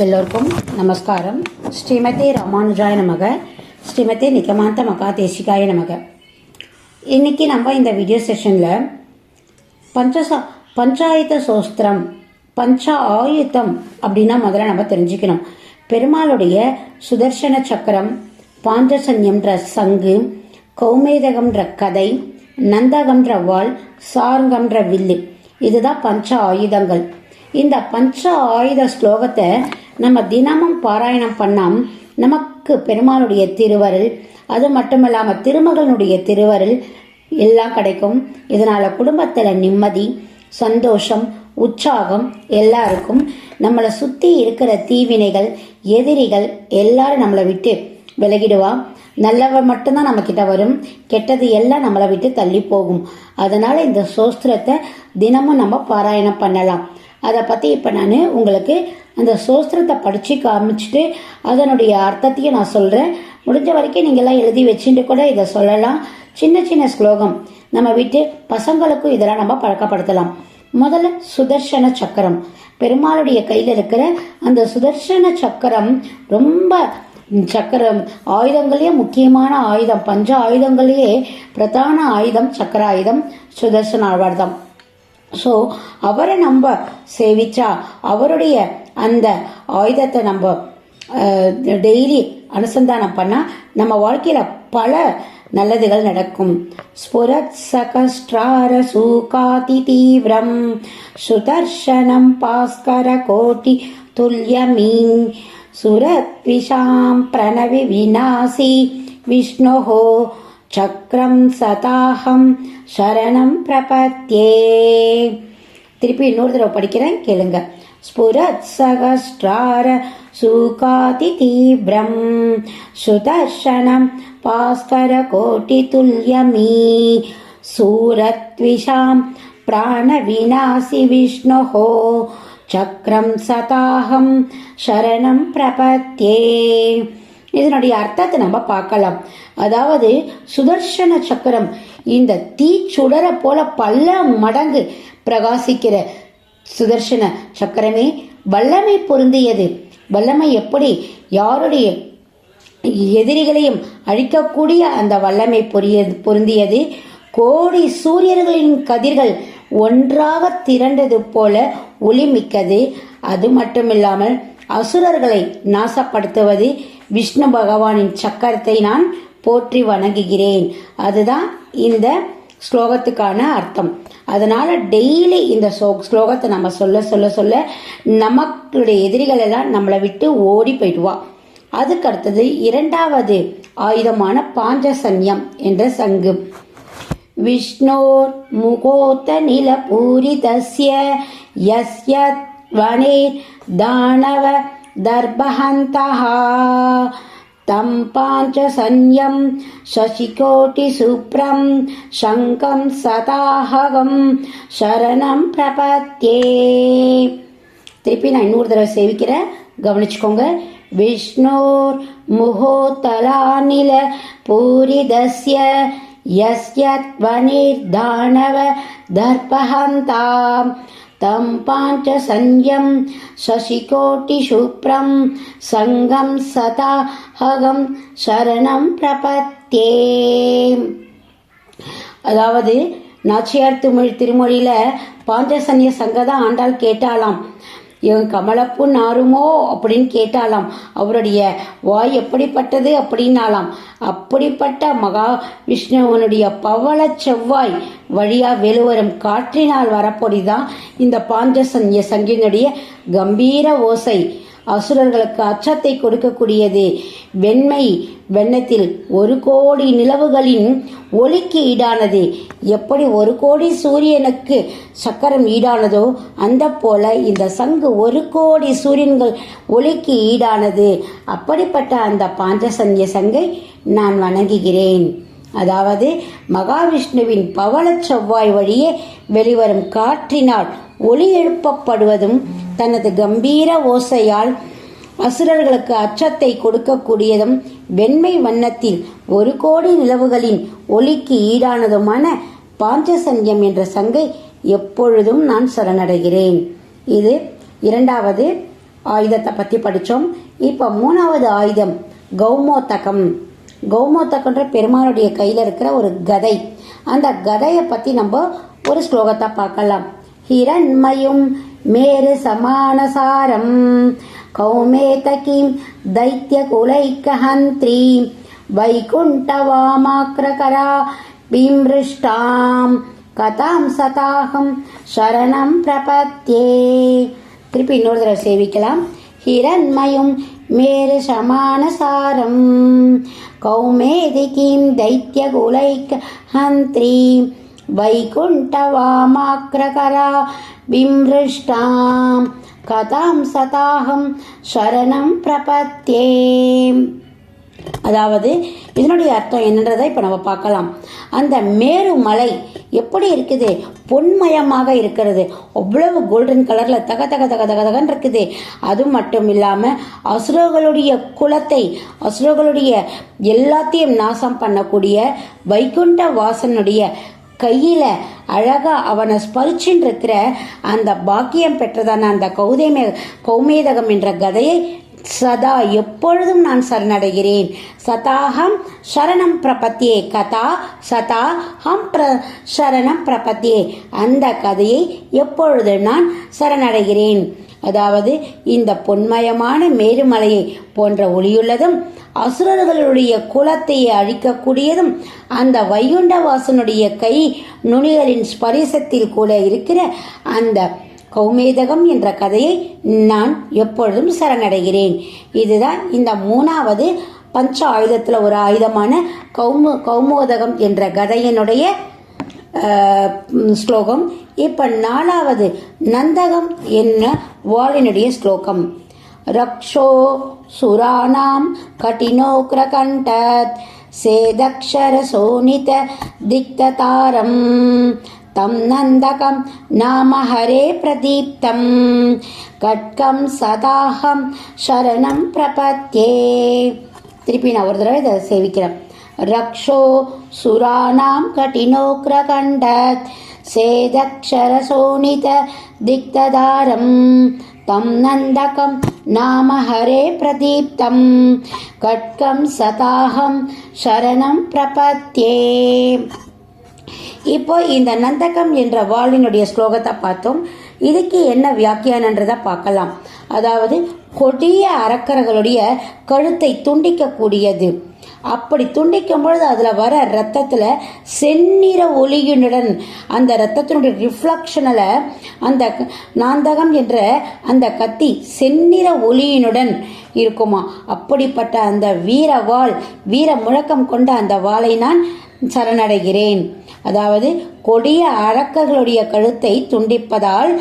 எல்லோருக்கும் நமஸ்காரம். ஸ்ரீமதி ராமானுஜாய நமக. ஸ்ரீமதி நிகமாந்த மகா தேசிகாய நமக. இன்னைக்கு நம்ம இந்த வீடியோ செஷனில் பஞ்சசா பஞ்சாயத்த சோஸ்திரம் பஞ்ச ஆயுத்தம் அப்படின்னா முதல்ல நம்ம தெரிஞ்சுக்கணும். பெருமாளுடைய சுதர்சன சக்கரம் பாஞ்சசன்யம்ன்ற சங்கு கௌமேதகம்ன்ற கதை நந்தகம்ன்ற வாள் சார்கம்ன்ற வில்லு. இதுதான் பஞ்ச ஆயுதங்கள். இந்த பஞ்ச ஆயுத ஸ்லோகத்தை நம்ம தினமும் பாராயணம் பண்ணாம். நமக்கு பெருமாளுடைய திருவருள் அது மட்டும் இல்லாமல் திருமகனுடைய திருவருள் எல்லாம் கிடைக்கும். இதனால் குடும்பத்தில் நிம்மதி சந்தோஷம் உற்சாகம் எல்லாருக்கும். நம்மளை சுற்றி இருக்கிற தீவினைகள் எதிரிகள் எல்லாரும் நம்மளை விட்டு விலகிடுவா. நல்லவ மட்டும்தான் நம்மக்கிட்ட வரும். கெட்டது எல்லாம் நம்மளை விட்டு தள்ளி போகும். அதனால் இந்த சோஸ்திரத்தை தினமும் நம்ம பாராயணம் பண்ணலாம். அதை பற்றி இப்போ நான் உங்களுக்கு அந்த சோஸ்திரத்தை படித்து காமிச்சிட்டு அதனுடைய அர்த்தத்தையும் நான் சொல்கிறேன் முடிஞ்ச வரைக்கும் நீங்கள்லாம் எழுதி வச்சுட்டு கூட இதை சொல்லலாம். சின்ன சின்ன ஸ்லோகம். நம்ம வீட்டு பசங்களுக்கும் இதெல்லாம் நம்ம பழக்கப்படுத்தலாம். முதல்ல சுதர்சன சக்கரம். பெருமாளுடைய கையில் இருக்கிற அந்த சுதர்சன சக்கரம் ரொம்ப சக்கரம். ஆயுதங்களையே முக்கியமான ஆயுதம். பஞ்ச ஆயுதங்களையே பிரதான ஆயுதம் சக்கர ஆயுதம் சுதர்சன ஆழ்வார்தான் ஸோ அவரை நம்ம சேவிச்சா அவருடைய அந்த ஆயுதத்தை நம்ம டெய்லி அனுசந்தானம் பண்ணால் நம்ம வாழ்க்கையில் பல நல்லதுகள் நடக்கும். ஸ்புரத் சகஸ்ட்ரார சூகாதி தீவிரம் சுதர்ஷனம் பாஸ்கர கோட்டி துல்யமீ சுரத்விஷாம் பிரணவி விநாசி விஷ்ணோஹோ சக்கரம் சதாகம் சரணம் பிரபத்யே. திருப்பி இன்னொரு தடவை படிக்கிறேன் கேளுங்க. ஸ்புரத் சகஸ்ட்ரார சூகாதி தீவிரம் சுதர்ஷனம் பாஸ்கர கோட்டி துல்யமீ. சூரத்விஷாம் பிராணவிநாசி விஷ்ணுஹோ. சக்கரம் சதாகம் சரணம் பிரபத்யே. இதனுடைய அர்த்தத்தை நம்ம பார்க்கலாம். அதாவது சுதர்சன சக்கரம் இந்த தீ தீச்சுடர போல பல மடங்கு பிரகாசிக்கிற சுதர்சன சக்கரமே வல்லமை பொருந்தியது. வல்லமை எப்படி? யாருடைய எதிரிகளையும் அழிக்கக்கூடிய அந்த வல்லமை பொரிய பொருந்தியது? கோடி சூரியர்களின் கதிர்கள் ஒன்றாக திரண்டது போல ஒளிமிக்கது. அது மட்டுமில்லாமல் அசுரர்களை நாசப்படுத்துவது விஷ்ணு பகவானின் சக்கரத்தை நான் போற்றி வணங்குகிறேன். அதுதான் இந்த ஸ்லோகத்துக்கான அர்த்தம். அதனால டெய்லி இந்த ஸ்லோகத்தை நம்ம சொல்ல சொல்ல சொல்ல நமக்குடைய எதிரிகள் எல்லாம் நம்மளை விட்டு ஓடி போயிடுவா. அதுக்கு அடுத்தது இரண்டாவது ஆயுதமான பாஞ்சசன்யம் என்ற சங்கு. விஷ்ணோர் முகோத்த நிலபூரிதஸ்ய யஸ்ய வனே தானவ தர்பஹந்தः तं पाञ्चसन्यं शशिकोटिसुप्रं शङ्कं सदाहगं शरणं प्रपत्ये திருப்பி நான் இன்னொரு தடவை சேவிக்கிறேன் கவனிச்சுக்கோங்க விஷ்ணோர் முகோத்தலாநில பூரிதஸ்ய यस्यत्वनिर्दानव दर्पहन्ताम् तं पाञ्चसन्यं शशिकोटिशुभ्रं सङ्गं सताहगं शरणं प्रपत्ये அதாவது நாச்சியார் திருமொழி திருமொழியில பாஞ்சசன்ய சங்கதான் ஆண்டாள் கேட்டாலாம் இவன் கமலப்பு நாருமோ அப்படின்னு கேட்டாலாம் அவருடைய வாய் எப்படிப்பட்டது அப்படின்னாலாம் அப்படிப்பட்ட மகா விஷ்ணுவனுடைய பவள செவ்வாய் வழியா வெளுவரும் காற்றினால் வரப்பொடிதான் இந்த பாஞ்சசன்ய சங்கினுடைய கம்பீர ஓசை. அசுரர்களுக்கு அச்சத்தை கொடுக்கக்கூடியது. வெண்மை வெண்ணத்தில் ஒரு கோடி நிலவுகளின் ஒளிக்கு ஈடானது. எப்படி ஒரு கோடி சூரியனுக்கு சக்கரம் ஈடானதோ அந்த போல இந்த சங்கு ஒரு கோடி சூரியன்கள் ஒளிக்கு ஈடானது. அப்படிப்பட்ட அந்த பாஞ்சசன்ய சங்கை நான் வணங்குகிறேன். அதாவது மகாவிஷ்ணுவின் பவள செவ்வாய் வழியே வெளிவரும் காற்றினால் ஒளி எழுப்பப்படுவதும் தனது கம்பீர ஓசையால் அசுரர்களுக்கு அச்சத்தை கொடுக்கக்கூடியதும் வெண்மை வண்ணத்தில் ஒரு கோடி நிலவுகளின் ஒளிக்கு ஈடானதுமான பாஞ்சசன்யம் என்ற சங்கை எப்பொழுதும் நான் சரணடைகிறேன். இது இரண்டாவது ஆயுதத்தை பற்றி படித்தோம் இப்போ மூணாவது ஆயுதம் கௌமோத்தகம் கௌமோத்தகன்ற பெருமானுடைய கையில் இருக்கிற ஒரு கதை. அந்த கதையை பற்றி நம்ம ஒரு ஸ்லோகத்தை பார்க்கலாம். ஹிரண்மயும் மேரு சமானசாரம் கௌமேதகீம் தைத்திய குலைக்கஹந்திரீம் வைகுண்டவாமாக்ரகரா பிம்ருஷ்டாம் கதாம் சதாகம் சரணம் பிரபத்யே திருப்பி இன்னொரு தடவை சேவிக்கலாம் ஹிரண்மயும் மேரு சமானசாரம் கௌமேதிகீம் தைத்திய குலைக்க ஹந்திரீம் வைகுண்டவாமாக்ரகரா பிம்ருஷ்டாம் கதாம் சதாகம் சரணம் பிரபத்தே அதாவது இதனுடைய அர்த்தம் என்னன்றதை இப்போ நம்ம பார்க்கலாம். அந்த மேரு மலை எப்படி இருக்குது? பொன்மயமாக இருக்கிறது. அவ்வளவு கோல்டன் கலரில் தக தக தக தக இருக்குது. அது மட்டும் இல்லாமல் அசுரர்களுடைய குலத்தை அசுரர்களுடைய எல்லாத்தையும் நாசம் பண்ணக்கூடிய வைகுண்ட வாசனுடைய கையில் அழகா அவனை ஸ்பரிச்சின்ருக்கிற அந்த பாக்கியம் பெற்றதான அந்த கௌதேமே கௌமேதகம் என்ற கதையை சதா எப்பொழுதும் நான் சரணடைகிறேன். சதாஹம் சரணம் பிரபத்தியே கதா சதா ஹம் பிர சரணம் பிரபத்தியே. அந்த கதையை எப்பொழுது நான் சரணடைகிறேன்? அதாவது இந்த பொன்மயமான மேருமலையை போன்ற ஒளியுள்ளதும் அசுரர்களுடைய குலத்தை அழிக்கக்கூடியதும் அந்த வைகுண்டவாசனுடைய கை நுனிகளின் ஸ்பரிசத்தில் கூட இருக்கிற அந்த கௌமேதகம் என்ற கதையை நான் எப்பொழுதும் சரணடைகிறேன். இதுதான் இந்த மூணாவது பஞ்ச ஆயுதத்தில் ஒரு ஆயுதமான கௌமு கௌமோதகம் என்ற கதையினுடைய ஸ்லோகம் இப்போ நாலாவது நந்தகம் என்ன வாளினுடைய ஸ்லோகம் ரக்ஷோ சுராணாம் கட்டினோக்ரகண்டத் சேதக்ஷர சோனித திக்ததாரம் तं नन्दकं नाम हरे प्रदीप्तं கட்கம் சதாகம் சரணம் பிரபத்யே திருப்பி நான் ஒரு தடவை இதை சேவிக்கிறேன் ரக்ஷோ சுராணாம் கட்டினோக்ரகண்டத் சேதக்ஷரசோனித திக்ததாரம் தம் நந்தகம் हरे प्रदीप्तं। பிரதீப்தம் கட்கம் शरणं சரணம் இப்போ இந்த நந்தகம் என்ற வாளினுடைய ஸ்லோகத்தை பார்த்தோம். இதுக்கு என்ன வியாக்கியானன்றதை பார்க்கலாம். அதாவது கொடிய அரக்கர்களுடைய கழுத்தை துண்டிக்கக்கூடியது. அப்படி துண்டிக்கும் பொழுது அதில் வர ரத்தத்தில் செந்நிற ஒளியுடன் அந்த ரத்தத்தினுடைய ரிஃப்ளக்ஷனில் அந்த நாந்தகம் என்ற அந்த கத்தி செந்நிற ஒளியினுடன் இருக்குமா? அப்படிப்பட்ட அந்த வீர வாள் வீர முழக்கம் கொண்ட அந்த வாளை நான் சரணடைகிறேன். அதாவது கொடிய அரக்கர்களுடைய கழுத்தை துண்டிப்பதால்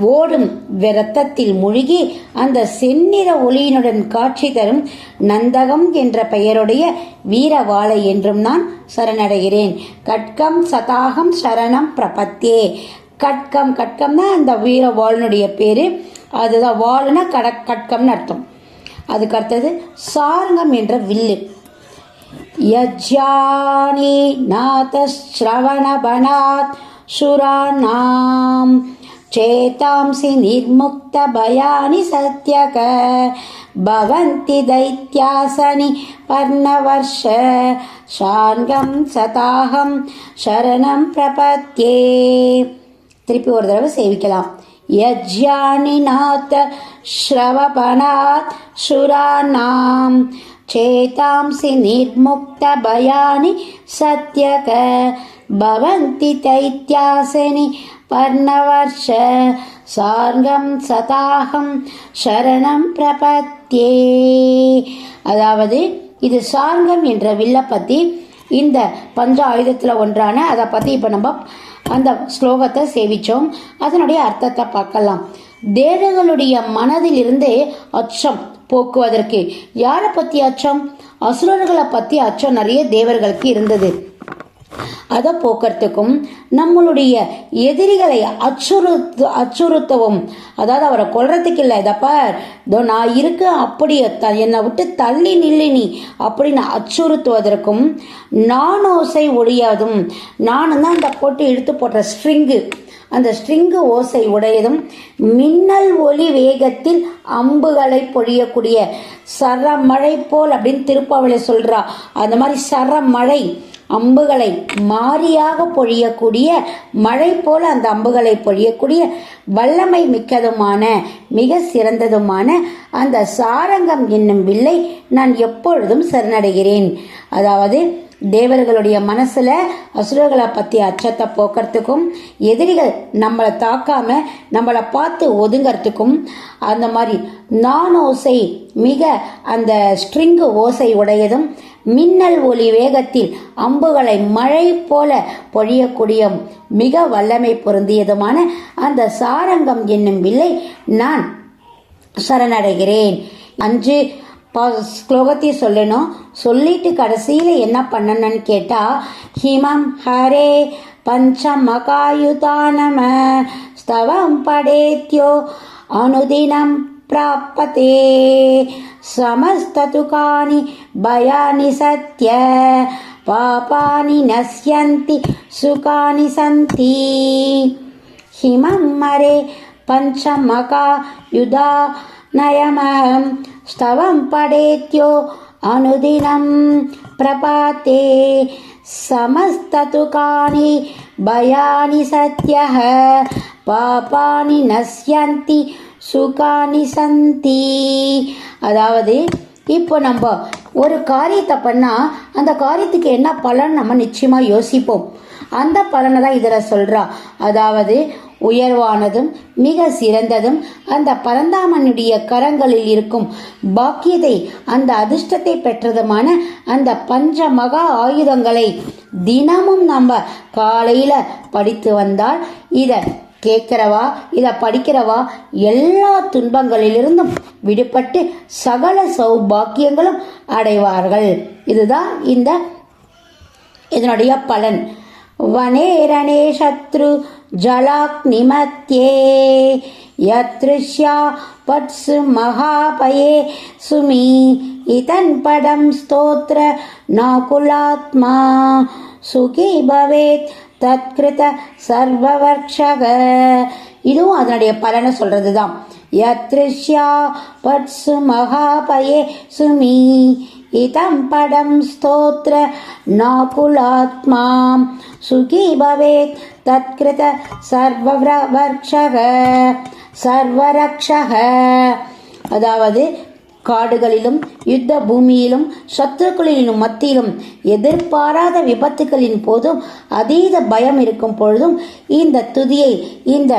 ஓடும் இரத்தத்தில் முழுகி அந்த செந்நிற ஒளியினுடன் காட்சி தரும் நந்தகம் என்ற பெயருடைய வீரவாளை என்றும் நான் சரணடைகிறேன். கட்கம் சதாகம் சரணம் பிரபத்தே கட்கம் கட்கம்னா அந்த வீரவாளனுடைய பேர். அதுதான் வாளுனா கட கட்கம்னு அர்த்தம். அதுக்கு அடுத்தது சாரங்கம் என்ற வில்லு. யஜ்யானி நாத ஸ்ரவணபனாத் நாம் चेतांसि निर्मुक्तभयानि सत्यक भवन्ति दैत्यासनि पर्णवर्ष शार्ङ्गं सताहं शरणं प्रपद्ये திருப்பி ஒரு தடவை சேவிக்கலாம் யஜ்யானி நாத ஸ்ரவபணாத் சுராணாம் சேதாம்சி நிர்முக்த பயானி சத்யக பவந்தி தைத்யாசனி பர்ணவர்ஷ சார்கம் சதாகம் சரணம் பிரபத்யே அதாவது இது சார்கம் என்ற வில்லை பற்றி இந்த பஞ்ச ஆயுதத்தில் ஒன்றான அதை பற்றி இப்போ நம்ம அந்த ஸ்லோகத்தை சேவித்தோம் அதனுடைய அர்த்தத்தை பார்க்கலாம். தேவர்களுடைய மனதிலிருந்து அச்சம் போக்குவதற்கு. யாரை பற்றி அச்சம்? அசுரர்களை பற்றி அச்சம் நிறைய தேவர்களுக்கு இருந்தது. அதை போக்குறதுக்கும் நம்மளுடைய எதிரிகளை அச்சுறுத்து அச்சுறுத்தவும். அதாவது அவரை கொல்றதுக்கு இல்லை இதப்பா இதோ நான் இருக்கேன் அப்படியே த என்னை விட்டு தள்ளி நில்லி நீ அப்படின்னு அச்சுறுத்துவதற்கும் நானோசை ஒழியாதும். நானும் தான் இந்த போட்டு இழுத்து போடுற ஸ்ட்ரிங்கு. அந்த ஸ்ட்ரிங்கு ஓசை உடையதும் மின்னல் ஒளி வேகத்தில் அம்புகளை பொழியக்கூடிய சரமழை போல் அப்படின்னு திருப்பாவளை சொல்கிறா அந்த மாதிரி சரமழை. அம்புகளை மாறியாக பொழியக்கூடிய மழை போல அந்த அம்புகளை பொழியக்கூடிய வல்லமை மிக்கதுமான மிக சிறந்ததுமான அந்த சாரங்கம் என்னும் வில்லை நான் எப்பொழுதும் சரணடைகிறேன். அதாவது தேவர்களுடைய மனசுல அசுரர்களை பத்தி அச்சத்தை போக்குறதுக்கும் எதிரிகள் நம்மளை தாக்காம நம்மளை பார்த்து ஒதுங்கிறதுக்கும் அந்த மாதிரி நான் ஓசை மிக அந்த ஸ்ட்ரிங்கு ஓசை உடையதும் மின்னல் ஒளி வேகத்தில் அம்புகளை மழை போல பொழியக்கூடிய மிக வல்லமை பொருந்தியதுமான அந்த சாரங்கம் என்னும் வில்லை நான் சரணடைகிறேன். அஞ்சு ப- ஸ்லோகத்தை சொல்லணும் சொல்லிட்டு கடைசியில் என்ன பண்ணணும்னு கேட்டால் ஹிமம் ஹரே பஞ்சமகாயுதானம ஸ்தவம் படேத்யோ அனுதினம் प्राप्यते समस्ततुकानि भयानि सत्य पापानि नश्यन्ति सुखानि सन्ति हिमं मरे पञ्चमका युधा नयमहं स्तवं पडेत्यो अनुदिनं प्रपाते समस्ततुकानि भयानि सत्यः पापानि नश्यन्ति சுகானி சந்தி அதாவது இப்போ நம்ம ஒரு காரியத்தை பண்ணால் அந்த காரியத்துக்கு என்ன பலன் நம்ம நிச்சயமாக யோசிப்போம் அந்த பலனை தான் இதில் சொல்கிறா அதாவது உயர்வானதும் மிக சிறந்ததும் அந்த பரந்தாமனுடைய கரங்களில் இருக்கும் பாக்கியத்தை அந்த அதிர்ஷ்டத்தை பெற்றதுமான அந்த பஞ்ச மகா ஆயுதங்களை தினமும் நம்ம காலையில் படித்து வந்தால் இதை கேட்கிறவா இதை படிக்கிறவா எல்லா துன்பங்களிலிருந்தும் விடுபட்டு சகல சௌபாக்கியங்களும் அடைவார்கள். இதுதான் இந்த இதனுடைய பலன். வனேரணே சத்ரு ஜலாக்னிமத்யே யத்ருஷ்யா பட்சு மகாபயே சுமி இதன் படம் ஸ்தோத்ர நாகுலாத்மா சுகி பவேத் தத்கிருத சர்வவர்ஷக இதுவும் அதனுடைய பலனை சொல்கிறது தான் யத்ருஷ்யா பட்சு மகாபயே சுமி இதம் படம் ஸ்தோத்ர நாகுலாத்மா சுகி பவேத் तत्कृत சர்வவர்ஷக சர்வரக்ஷக அதாவது காடுகளிலும் யுத்த பூமியிலும் சத்துருக்களிலும் மத்தியிலும் எதிர்பாராத விபத்துகளின் போதும் அதீத பயம் இருக்கும் பொழுதும் இந்த துதியை இந்த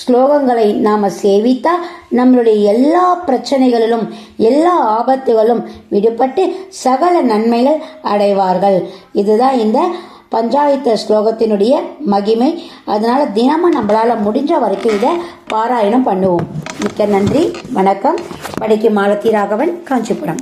ஸ்லோகங்களை நாம் சேவித்தா நம்மளுடைய எல்லா பிரச்சனைகளிலும் எல்லா ஆபத்துகளும் விடுபட்டு சகல நன்மைகள் அடைவார்கள். இதுதான் இந்த பஞ்சாயத்து ஸ்லோகத்தினுடைய மகிமை. அதனால் தினமும் நம்மளால் முடிஞ்ச வரைக்கும் இதை பாராயணம் பண்ணுவோம். மிக்க நன்றி வணக்கம். படைக்கும் மாலத்தி ராகவன் காஞ்சிபுரம்.